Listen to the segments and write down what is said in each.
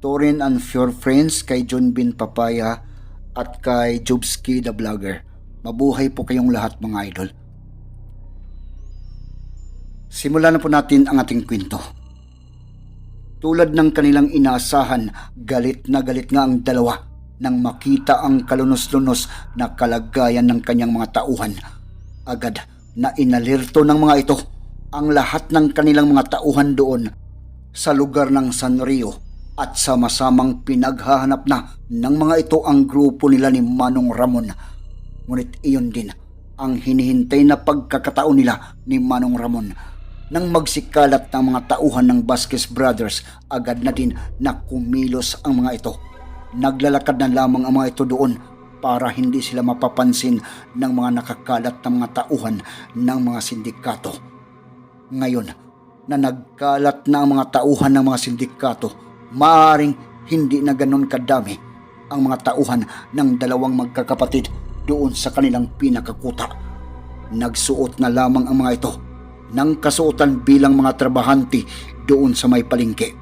Torin and Your Friends, kay John Bin Papaya at kay Jobski the Vlogger. Mabuhay po kayong lahat mga idol. Simulan na po natin ang ating kwento. Tulad ng kanilang inaasahan, galit na galit nga ang dalawa nang makita ang kalunos-lunos na kalagayan ng kanyang mga tauhan. Agad na inalirto ng mga ito ang lahat ng kanilang mga tauhan doon sa lugar ng San Rio at sama-samang pinaghahanap na ng mga ito ang grupo nila ni Manong Ramon. Ngunit iyon din ang hinihintay na pagkakataon nila ni Manong Ramon. Nang magsikalat ng mga tauhan ng Vasquez Brothers, agad na din na kumilos ang mga ito. Naglalakad na lamang ang mga ito doon para hindi sila mapapansin ng mga nakakalat na mga tauhan ng mga sindikato. Ngayon, na nagkalat na ang mga tauhan ng mga sindikato, maaring hindi na ganon kadami ang mga tauhan ng dalawang magkakapatid doon sa kanilang pinakakuta. Nagsuot na lamang ang mga ito ng kasuotan bilang mga trabahante doon sa may palingke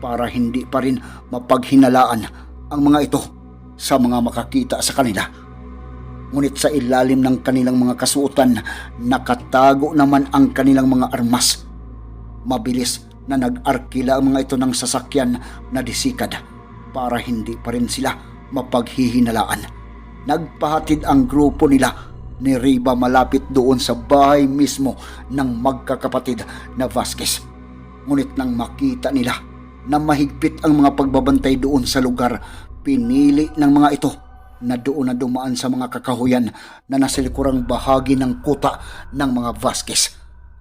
para hindi pa rin mapaghinalaan ang mga ito sa mga makakita sa kanila. Ngunit sa ilalim ng kanilang mga kasuotan, nakatago naman ang kanilang mga armas. Mabilis na nag-arkila ang mga ito ng sasakyan na disikad para hindi pa rin sila mapaghihinalaan. Nagpahatid ang grupo nila ni Riba malapit doon sa bahay mismo ng magkakapatid na Vasquez. Ngunit nang makita nila na mahigpit ang mga pagbabantay doon sa lugar, pinili ng mga ito na doon na dumaan sa mga kakahuyan na nasa likurang bahagi ng kuta ng mga Vasquez.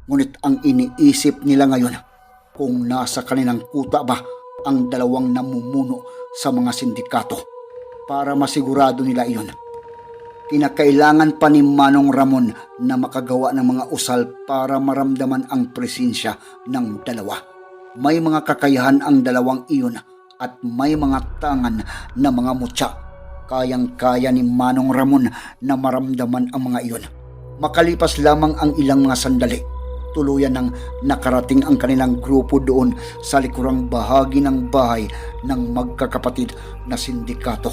Ngunit ang iniisip nila ngayon, kung nasa kanilang kuta ba ang dalawang namumuno sa mga sindikato para masigurado nila iyon. Kinakailangan pa ni Manong Ramon na makagawa ng mga usal para maramdaman ang presensya ng dalawa. May mga kakayahan ang dalawang iyon at may mga tangan na mga mutya. Kayang-kaya ni Manong Ramon na maramdaman ang mga iyon. Makalipas lamang ang ilang mga sandali, tuluyan ng nakarating ang kanilang grupo doon sa likurang bahagi ng bahay ng magkakapatid na sindikato.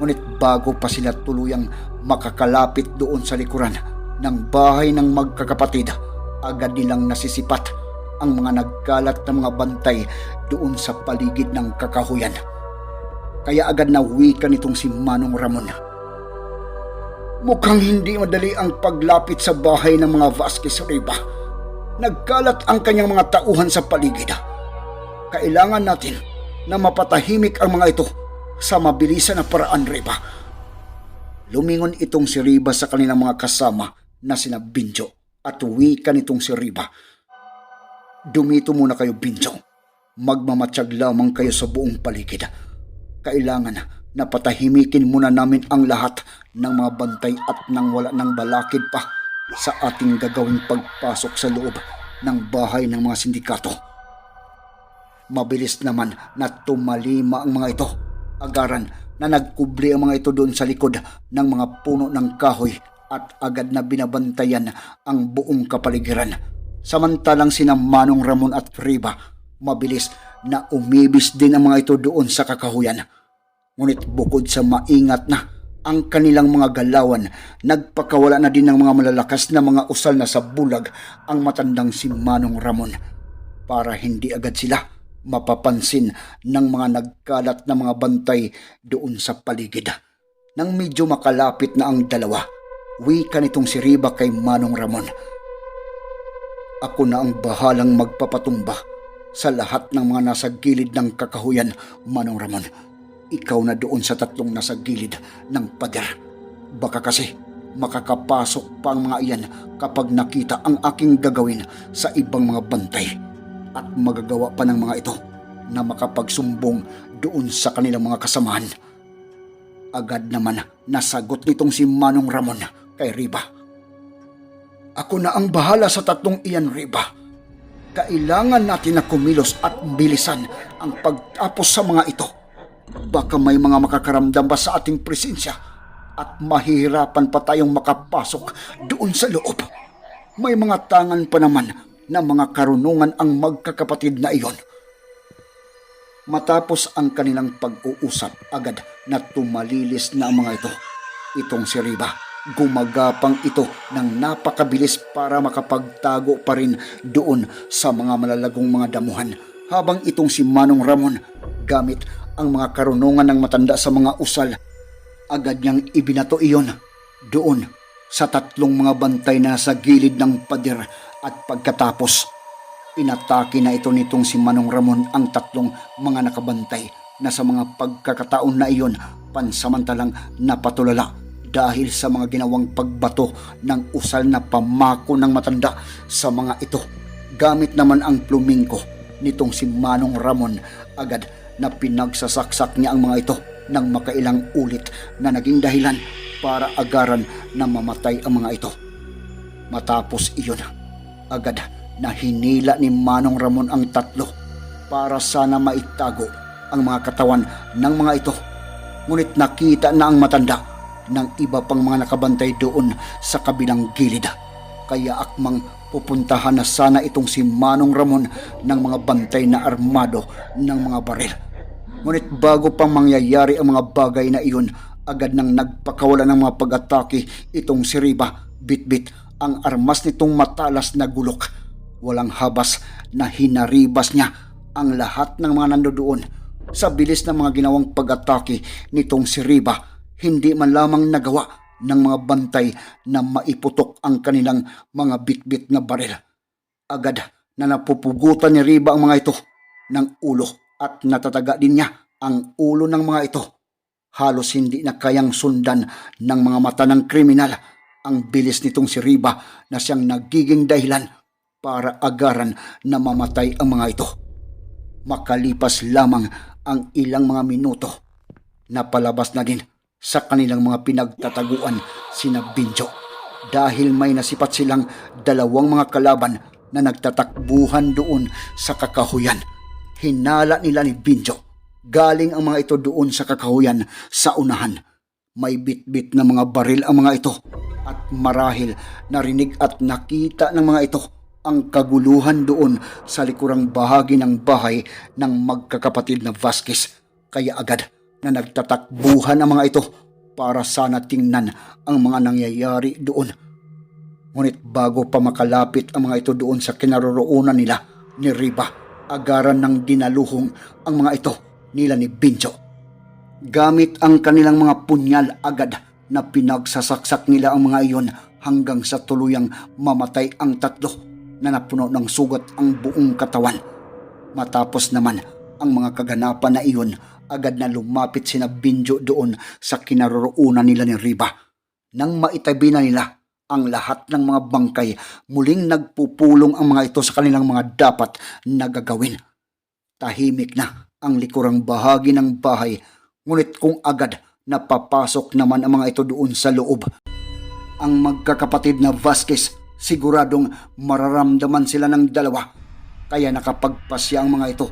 Ngunit bago pa sila tuluyang makakalapit doon sa likuran ng bahay ng magkakapatid, agad nilang nasisipat ang mga nagkalat na mga bantay doon sa paligid ng kakahuyan. Kaya agad na wika nitong si Manong Ramon. Mukhang hindi madali ang paglapit sa bahay ng mga Vasquez Riba. Nagkalat ang kanyang mga tauhan sa paligid. Kailangan natin na mapatahimik ang mga ito sa mabilisan na paraan, Riba. Lumingon itong si Riba sa kanilang mga kasama na sina Binjo at wika nitong si Riba. Dumito muna kayo, Binjo. Magmamatsyag lamang kayo sa buong paligid. Kailangan na patahimikin muna namin ang lahat ng mga bantay at nang wala ng balakid pa sa ating gagawing pagpasok sa loob ng bahay ng mga sindikato. Mabilis naman na tumalima ang mga ito. Agaran na nagkubli ang mga ito doon sa likod ng mga puno ng kahoy at agad na binabantayan ang buong kapaligiran. Samantalang sina Manong Ramon at Riba, mabilis na umibis din ang mga ito doon sa kakahuyan. Ngunit bukod sa maingat na ang kanilang mga galawan, nagpakawala na din ng mga malalakas na mga usal na sa bulag ang matandang si Manong Ramon para hindi agad sila mapapansin ng mga nagkalat na mga bantay doon sa paligid. Nang medyo makalapit na ang dalawa, wika nitong si Riba kay Manong Ramon. Ako na ang bahalang magpapatumba sa lahat ng mga nasa gilid ng kakahuyan, Manong Ramon. Ikaw na doon sa tatlong nasa gilid ng pader. Baka kasi makakapasok pa ang mga iyan kapag nakita ang aking gagawin sa ibang mga bantay at magagawa pa ng mga ito na makapagsumbong doon sa kanilang mga kasamahan. Agad naman nasagot nitong si Manong Ramon kay Riba. Ako na ang bahala sa tatlong iyan, Riba. Kailangan natin na kumilos at bilisan ang pagtapos sa mga ito. Baka may mga makakaramdam ba sa ating presensya at mahihirapan pa tayong makapasok doon sa loob. May mga tangan pa naman na mga karunungan ang magkakapatid na iyon. Matapos ang kanilang pag-uusap, agad na tumalilis na ang mga ito. Itong si Riba, gumagapang ito ng napakabilis para makapagtago pa rin doon sa mga malalagong mga damuhan. Habang itong si Manong Ramon, gamit ang mga karunungan ng matanda sa mga usal, agad niyang ibinato iyon doon sa tatlong mga bantay na sa gilid ng pader at pagkatapos Inatake na ito nitong si Manong Ramon ang tatlong mga nakabantay na sa mga pagkakataon na iyon pansamantalang napatulala dahil sa mga ginawang pagbato ng usal na pamako ng matanda sa mga ito. Gamit naman ang plumingko nitong si Manong Ramon agad na pinagsasaksak niya ang mga ito ng makailang ulit na naging dahilan para agaran na mamatay ang mga ito. Matapos iyon, agad na hinila ni Manong Ramon ang tatlo para sana maitago ang mga katawan ng mga ito. Ngunit nakita na ang matanda ng iba pang mga nakabantay doon sa kabilang gilid. Kaya akmang pupuntahan na sana itong si Manong Ramon ng mga bantay na armado ng mga baril. Ngunit bago pang mangyayari ang mga bagay na iyon, agad nang nagpakawala ng mga pag-atake itong si Riba, bitbit ang armas nitong matalas na gulok Walang habas na hinaribas niya ang lahat ng mga nandoon. Sa bilis ng mga ginawang pag-atake nitong si Riba, hindi man lamang nagawa ng mga bantay na maiputok ang kanilang mga bitbit na baril. Agad na napupugutan ni Riba ang mga ito ng ulo at natataga din niya ang ulo ng mga ito. Halos hindi na kayang sundan ng mga mata ng kriminal ang bilis nitong si Riba na siyang nagiging dahilan para agaran na mamatay ang mga ito. Makalipas lamang ang ilang mga minuto, napalabas na din sa kanilang mga pinagtataguan sina Binjo dahil may nasipat silang dalawang mga kalaban na nagtatakbuhan doon sa kakahuyan. Hinala nila ni Binjo. Galing ang mga ito doon sa kakahuyan sa unahan. May bitbit na mga baril ang mga ito at marahil narinig at nakita ng mga ito ang kaguluhan doon sa likurang bahagi ng bahay ng magkakapatid na Vasquez. Kaya agad na nagtatakbuhan ang mga ito para sana tingnan ang mga nangyayari doon. Ngunit bago pa makalapit ang mga ito doon sa kinaroroonan nila ni Riba, agaran ng dinaluhong ang mga ito nila ni Binjo. Gamit ang kanilang mga punyal agad na pinagsasaksak nila ang mga iyon hanggang sa tuluyang mamatay ang tatlo na napuno ng sugat ang buong katawan. Matapos naman ang mga kaganapan na iyon, agad na lumapit sina Binjo doon sa kinaroroonan nila ni Riba. Nang maitabi na nila ang lahat ng mga bangkay, muling nagpupulong ang mga ito sa kanilang mga dapat na gagawin. Tahimik na ang likurang bahagi ng bahay, ngunit kung agad napapasok naman ang mga ito doon sa loob. Ang magkakapatid na Vasquez Siguradong mararamdaman sila ng dalawa. Kaya nakapagpasya ang mga ito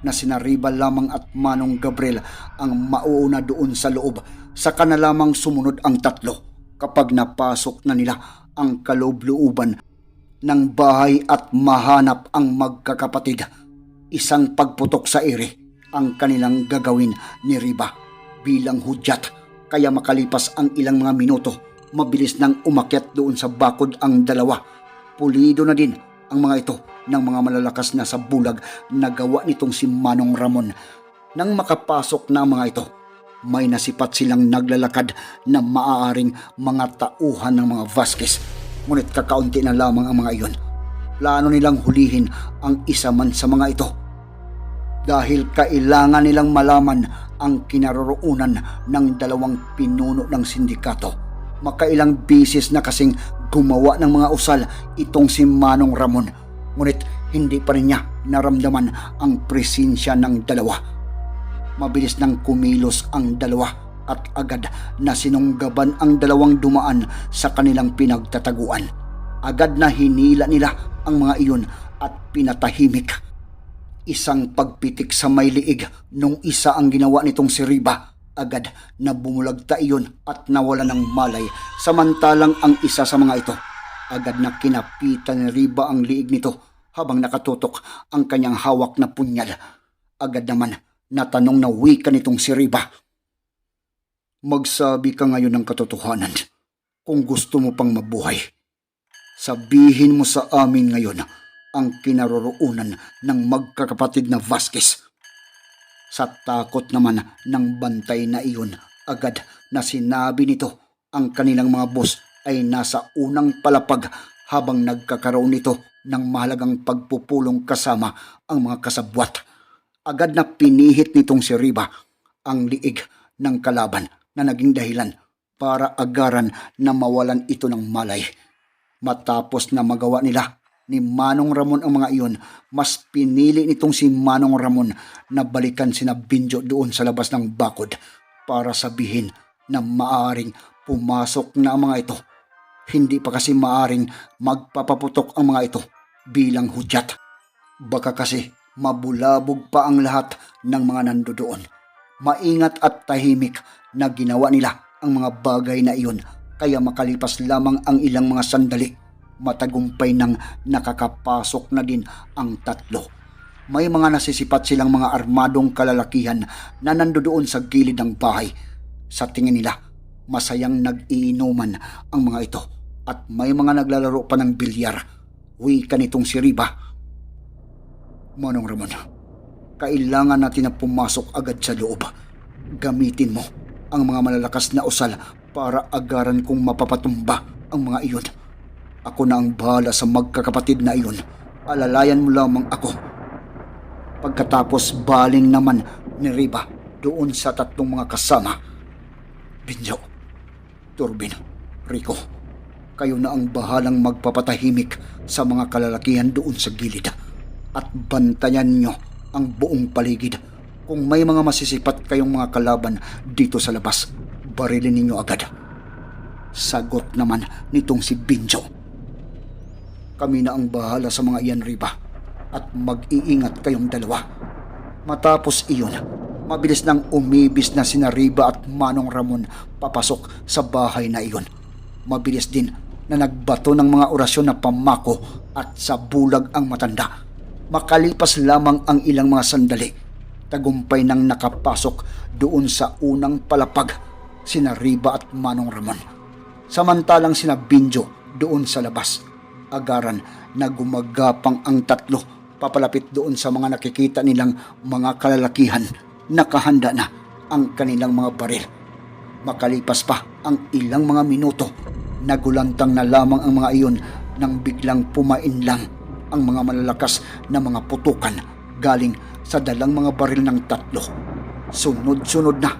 na sinariba lamang at Manong Gabriel ang mauuna doon sa loob. Saka na lamang sumunod ang tatlo kapag napasok na nila ang kaloob-looban ng bahay at mahanap ang magkakapatid. Isang pagputok sa ere ang kanilang gagawin ni Riba bilang hudyat kaya makalipas ang ilang mga minuto mabilis nang umakyat doon sa bakod ang dalawa. Pulido na din ang mga ito ng mga malalakas na sa bulag na gawa nitong si Manong Ramon. Nang makapasok na ang mga ito, may nasipat silang naglalakad na maaaring mga tauhan ng mga Vasquez. Ngunit kakaunti na lamang ang mga iyon. Plano nilang hulihin ang isa man sa mga ito. Dahil kailangan nilang malaman ang kinaroroonan ng dalawang pinuno ng sindikato makailang bisis na kasing gumawa ng mga usal itong si Manong Ramon. Ngunit hindi pa rin niya naramdaman ang presensya ng dalawa. Mabilis nang kumilos ang dalawa at agad na sinunggaban ang dalawang dumaan sa kanilang pinagtataguan. Agad na hinila nila ang mga iyon at pinatahimik. Isang pagpitik sa may liig nung isa ang ginawa nitong si Riba. Agad na bumulagta iyon at nawala ng malay samantalang ang isa sa mga ito. Agad na kinapitan ni Riba ang liig nito habang nakatutok ang kanyang hawak na punyal. Agad naman natanong na wika nitong si Riba. Magsabi ka ngayon ng katotohanan kung gusto mo pang mabuhay. Sabihin mo sa amin ngayon ang kinaroroonan ng magkakapatid na Vasquez. Sa takot naman ng bantay na iyon, agad na sinabi nito ang kanilang mga boss ay nasa unang palapag habang nagkakaroon nito ng mahalagang pagpupulong kasama ang mga kasabwat. Agad na pinihit nitong si Riba ang liig ng kalaban na naging dahilan para agaran na mawalan ito ng malay. Matapos na magawa nila ni Manong Ramon ang mga iyon, mas pinili nitong si Manong Ramon na balikan sina Binjo doon sa labas ng bakod para sabihin na maaring pumasok na ang mga ito. Hindi pa kasi maaring magpapaputok ang mga ito bilang hudyat. Baka kasi mabulabog pa ang lahat ng mga nandoon. Maingat at tahimik na ginawa nila ang mga bagay na iyon kaya makalipas lamang ang ilang mga sandali matagumpay nang nakakapasok na din ang tatlo. May mga nasisipat silang mga armadong kalalakihan na nandoon sa gilid ng bahay. Sa tingin nila, masayang nag-iinuman ang mga ito at may mga naglalaro pa ng bilyar. Wika nitong si Riba. Manong Ramon, kailangan natin na pumasok agad sa loob. Gamitin mo ang mga malalakas na usal para agaran kong mapapatumba ang mga iyon. Ako na ang bahala sa magkakapatid na iyon. Alalayan mo lamang ako. Pagkatapos baling naman ni Riba doon sa tatlong mga kasama. Binjo, Turbin, Rico, kayo na ang bahalang magpapatahimik sa mga kalalakihan doon sa gilid at bantayan nyo ang buong paligid. Kung may mga masisipat kayong mga kalaban dito sa labas, barilin ninyo agad. Sagot naman nitong si Binjo. Kami na ang bahala sa mga iyan, Riba, at mag-iingat kayong dalawa. Matapos iyon, mabilis nang umibis na sina Riba at Manong Ramon papasok sa bahay na iyon. Mabilis din na nagbato ng mga orasyon na pamako at sa bulag ang matanda. Makalipas lamang ang ilang mga sandali, tagumpay nang nakapasok doon sa unang palapag sina Riba at Manong Ramon. Samantalang sina Binjo doon sa labas, agaran na gumagapang ang tatlo papalapit doon sa mga nakikita nilang mga kalalakihan nakahanda na ang kanilang mga baril. Makalipas pa ang ilang mga minuto, nagulantang na lamang ang mga iyon nang biglang pumainlang ang mga malalakas na mga putukan galing sa dalang mga baril ng tatlo. Sunod-sunod na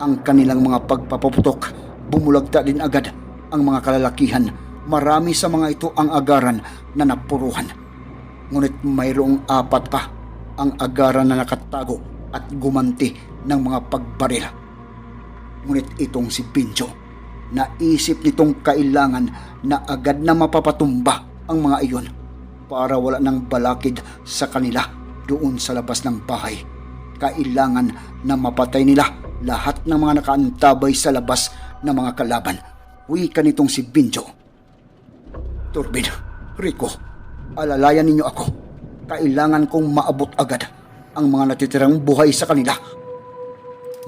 ang kanilang mga pagpapaputok. Bumulagta din agad ang mga kalalakihan. Marami sa mga ito ang agaran na napuruhan. Ngunit mayroong apat pa ang agaran na nakatago at gumanti ng mga pagbaril. Ngunit itong si Pincho, naisip nitong kailangan na agad na mapapatumba ang mga iyon para wala ng balakid sa kanila doon sa labas ng bahay. Kailangan na mapatay nila lahat ng mga nakaantabay sa labas ng mga kalaban. Wika nitong si Binjo. Turbin, Rico, alalayan ninyo ako. Kailangan kong maabot agad ang mga natitirang buhay sa kanila.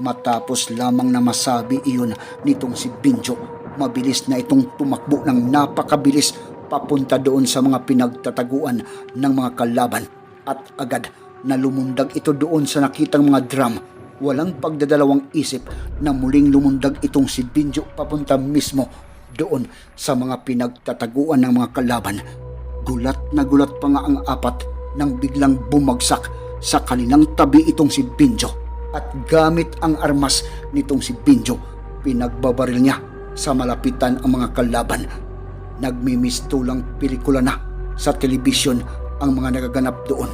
Matapos lamang na masabi iyon nitong si Binjo, mabilis na itong tumakbo ng napakabilis papunta doon sa mga pinagtataguan ng mga kalaban at agad na lumundag ito doon sa nakitang mga drum. Walang pagdadalawang isip na muling lumundag itong si Binjo papunta mismo doon sa mga pinagtataguan ng mga kalaban. Gulat na gulat pa nga ang apat nang biglang bumagsak sa kanilang tabi itong si Binjo at gamit ang armas nitong si Binjo, pinagbabaril niya sa malapitan ang mga kalaban. Nagmimistulang pelikula na sa telebisyon ang mga nagaganap doon.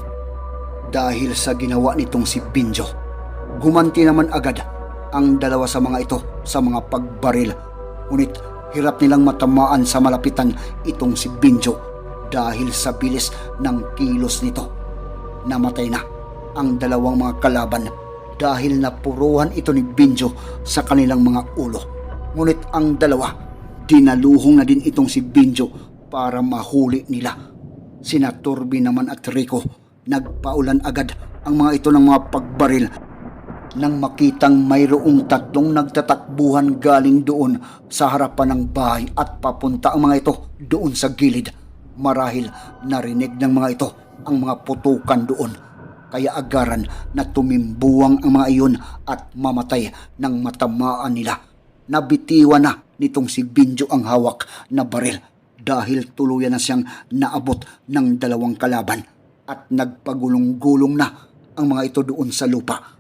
dahil sa ginawa nitong si Binjo. Gumanti naman agad ang dalawa sa mga ito sa mga pagbaril. Ngunit hirap nilang matamaan sa malapitan itong si Binjo dahil sa bilis ng kilos nito. Namatay na ang dalawang mga kalaban dahil napuruhan ito ni Binjo sa kanilang mga ulo. Ngunit ang dalawa, dinaluhong na din itong si Binjo para mahuli nila. Sina Turbi naman at Rico, nagpaulan agad ang mga ito ng mga pagbaril nang makitang mayroong tatlong nagtatakbuhan galing doon sa harapan ng bahay at papunta ang mga ito doon sa gilid. Marahil narinig ng mga ito ang mga putukan doon. Kaya agaran na tumimbuwang ang mga iyon at mamatay ng matamaan nila. Nabitiwan na nitong si Binjo ang hawak na baril dahil tuluyan na siyang naabot ng dalawang kalaban at nagpagulong-gulong na ang mga ito doon sa lupa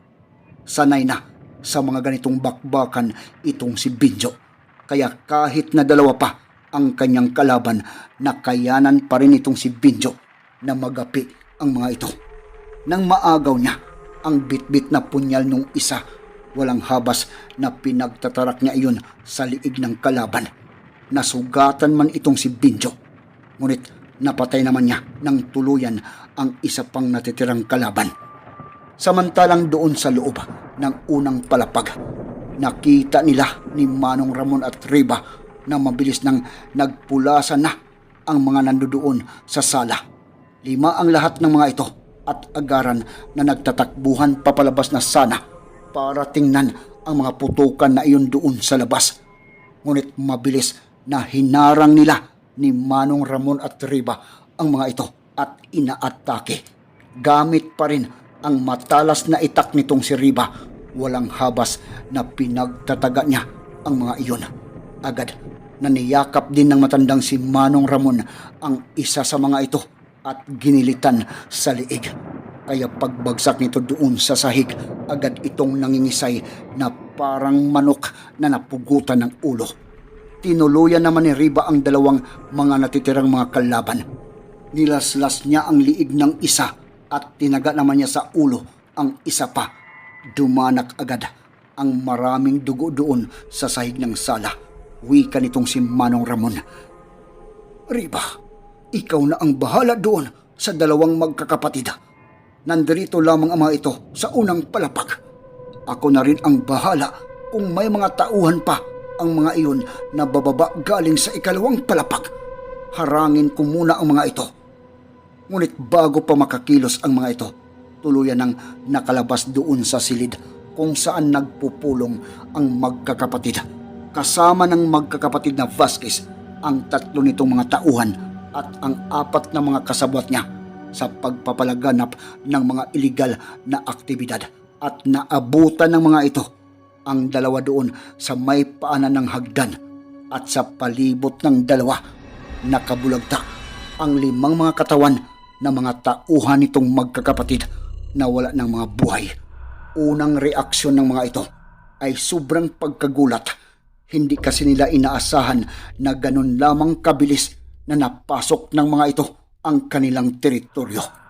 sanay na sa mga ganitong bakbakan itong si Binjo. Kaya kahit na dalawa pa ang kanyang kalaban, nakayanan pa rin itong si Binjo na magapi ang mga ito. Nang maagaw niya ang bitbit na punyal nung isa, walang habas na pinagtatarak niya iyon sa liig ng kalaban. Nasugatan man itong si Binjo. Ngunit napatay naman niya ng tuluyan ang isa pang natitirang kalaban. Samantalang doon sa loob ng unang palapag, nakita nila ni Manong Ramon at Riba na mabilis nang nagpulasan na ang mga nandoon sa sala. Lima ang lahat ng mga ito at agaran na nagtatakbuhan papalabas na sana para tingnan ang mga putukan na iyon doon sa labas. Ngunit mabilis na hinarang nila ni Manong Ramon at Riba ang mga ito at inaatake. Gamit pa rin ang matalas na itak nitong si Riba. Walang habas na pinagtataga niya ang mga iyon. Agad na niyakap din ng matandang si Manong Ramon ang isa sa mga ito at ginilitan sa liig. Kaya pagbagsak nito doon sa sahig, agad itong nangingisay na parang manok na napugutan ng ulo. Tinuluyan naman ni Riba ang dalawang mga natitirang mga kalaban. Nilaslas niya ang liig ng isa at tinaga naman niya sa ulo ang isa pa. Dumanak agad ang maraming dugo doon sa sahig ng sala. Wika nitong si Manong Ramon. Riba, ikaw na ang bahala doon sa dalawang magkakapatid. Nandirito lamang ang mga ito sa unang palapag. Ako na rin ang bahala kung may mga tauhan pa ang mga iyon na bababa galing sa ikalawang palapag. Harangin ko muna ang mga ito. Ngunit bago pa makakilos ang mga ito, tuluyan ng nakalabas doon sa silid kung saan nagpupulong ang magkakapatid. Kasama ng magkakapatid na Vasquez ang tatlo nitong mga tauhan at ang apat na mga kasabwat niya sa pagpapalaganap ng mga iligal na aktibidad at naabutan ng mga ito ang dalawa doon sa may paanan ng hagdan at sa palibot ng dalawa nakabulagta ang limang mga katawan ng mga tauhan nitong magkakapatid na wala ng mga buhay. Unang reaksyon ng mga ito ay sobrang pagkagulat. Hindi kasi nila inaasahan na ganun lamang kabilis na napasok ng mga ito ang kanilang teritoryo.